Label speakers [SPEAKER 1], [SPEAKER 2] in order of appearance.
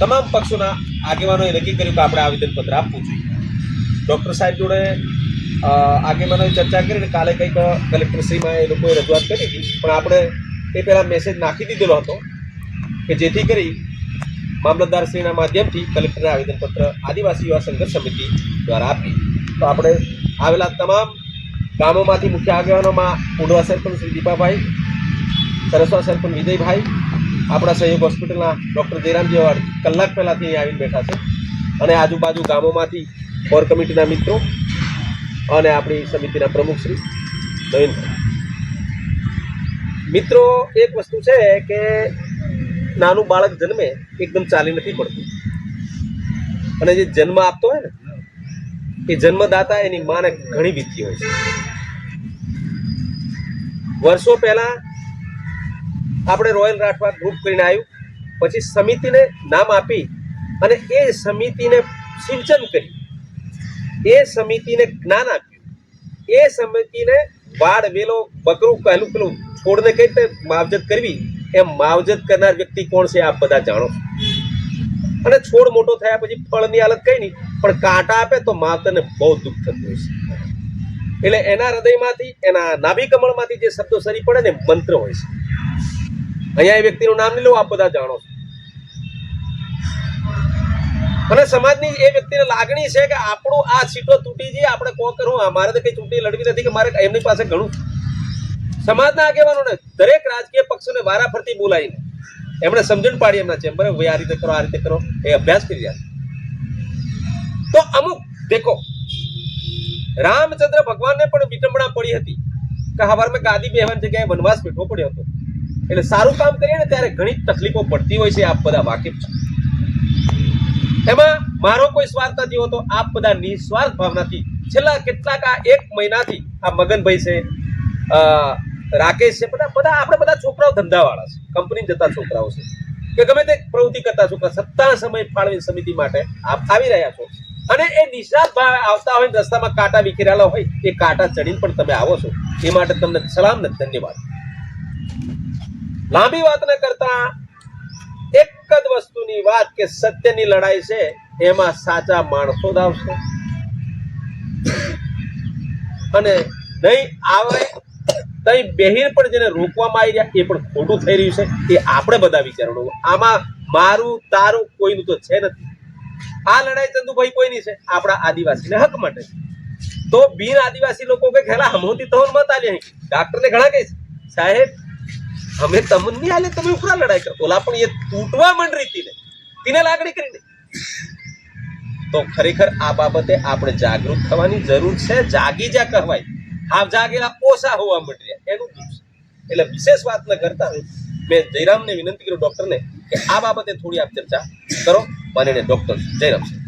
[SPEAKER 1] તમામ પક્ષોના આગેવાનોએ નક્કી કર્યું કે આપણે આવેદનપત્ર આપવું જોઈએ. ડૉક્ટર સાહેબ જોડે આગેવાનોએ ચર્ચા કરીને કાલે કંઈક કલેક્ટરશ્રીમાં એ લોકોએ રજૂઆત કરી હતી. પણ આપણે એ પહેલાં મેસેજ નાખી દીધેલો હતો કે જેથી કરી મામલતદારશ્રીના માધ્યમથી કલેક્ટરને આવેદનપત્ર આદિવાસી યુવા સંઘર્ષ સમિતિ દ્વારા આપી. તો આપણે આવેલા તમામ ગામોમાંથી મુખ્ય આગેવાનોમાં ઉડવા સરપંચ શ્રી દીપાભાઈ, સરસવા સરપંચ વિજયભાઈ આપણા સહયોગ હોસ્પિટલના ડૉક્ટર જયરામજી અવાડ કલાક પહેલાંથી આવીને બેઠા છે. અને આજુબાજુ ગામોમાંથી કોર કમિટીના મિત્રો અને આપણી સમિતિના પ્રમુખ શ્રી નવીન. મિત્રો, એક વસ્તુ છે કે નાનું બાળક જન્મે એકદમ ચાલી નથી પડતું. અને જે જન્મ આપતો હોય ને, એ જન્મદાતા એની માને ઘણી વીતી હોય છે. વર્ષો પહેલા આપણે રોયલ રાઠવા ગ્રુપ કરીને આવ્યું. પછી સમિતિને નામ આપી અને એ સમિતિને સિંચન કર્યું એ સમિતિને જ્ઞાન આપ્યું. એ સમિતિને વાડ, વેલો, બકરું, પહેલું પેલું છોડને કઈ રીતે માવજત કરવી? એ માવજત કરનાર વ્યક્તિ કોણ છે આપ બધા જાણો અને છોડ મોટો થયા પછી ફળની હાલત કઈ નહીં, પણ કાંટા આપે તો માવતરને બહુ દુઃખ થતું હોય છે. એટલે એના હૃદયમાંથી, એના નાભી કમળમાંથી જે શબ્દો સરી પડે ને, મંત્ર હોય છે. અહીંયા એ વ્યક્તિનું નામ નહીં લઉં, આપ બધા જાણો છો. અને સમાજની એ વ્યક્તિને લાગણી છે કે આપણું આ સીટો તૂટી જઈએ, આપણે કો કરવું મારે તો કઈ ચૂંટણી લડવી નથી કે મારે એમની પાસે ઘણું. સમાજના આગેવાનોને દરેક રાજકીય પક્ષોને વારા ફરતી બોલાવીને એમણે સમજણ પાડી એમના ચેમ્બરે, ભાઈ આ રીતે કરો, આ રીતે કરો. એ અભ્યાસ કરી રહ્યા તો અમુક, દેખો, રામચંદ્ર ભગવાનને પણ વિટંબણા પડી હતી કે હવારમાં ગાદી બેહવાની જગ્યાએ વનવાસ બેઠવો પડ્યો હતો. એટલે સારું કામ કરીએ ને ત્યારે ઘણી તકલીફો પડતી હોય છે આપ બધા વાકેફ છો. એમાં મારો કોઈ સ્વાર્થ નથી હોતો, આપ બધા નિસ્વાર્થ ભાવનાથી છેલ્લા કેટલાક આ એક મહિનાથી આ મગનભાઈ છે રાકેશ છે, બધા બધા આપણે બધા છોકરાઓ ધંધાવાળા છે કંપની જતા છોકરાઓ છે. કે ગમે તે પ્રવૃત્તિ કરતા છોકરા, સત્તા સમય ફાળવી સમિતિ માટે આપ આવી રહ્યા છો. અને એ નિષ્ણાત ભાવે આવતા હોય રસ્તામાં કાંટા વિખેરાયેલા હોય, એ કાંટા ચડીને પણ તમે આવો છો. એ માટે તમને સલામ ને ધન્યવાદ. લાંબી વાત ન કરતા. એક જ વસ્તુની વાત કે સત્યની લડાઈ છે, એમાં સાચા માણસો જ આવશે. અને નહીં આવે, તઈ બહેર પણ જેને રોકવામાં આવી રહ્યા, એ પણ ખોટું થઈ રહ્યું છે. એ આપણે બધા વિચારવાનું આમાં મારું, તારું કોઈનું તો છે નથી. આ લડાઈ ચંદુભાઈ કોઈની છે? આપણા આદિવાસીને હક માટે. તો બિન આદિવાસી લોકો કે ખેલા હમોતી તો મત આલી ડાક્ટરને ઘણા કહે છે. સાહેબ અમે તમને નહીં તમે ઉપરા લડાઈ કરો ઓલા પણ એ તૂટવા માંડ રીતી ને. લાગણી કરીને તો ખરેખર આ બાબતે આપણે જાગૃત થવાની જરૂર છે. જાગી જા કહેવાય. હાવ જાગેલા ઓછા હોવા માંડ્યા એનું એટલે વિશેષ વાત ન કરતા મેં જયરામને વિનંતી કર્યું ડોક્ટરને કે આ બાબતે થોડી આપ ચર્ચા કરો. માનીને ડોક્ટર જયરામ સાહેબ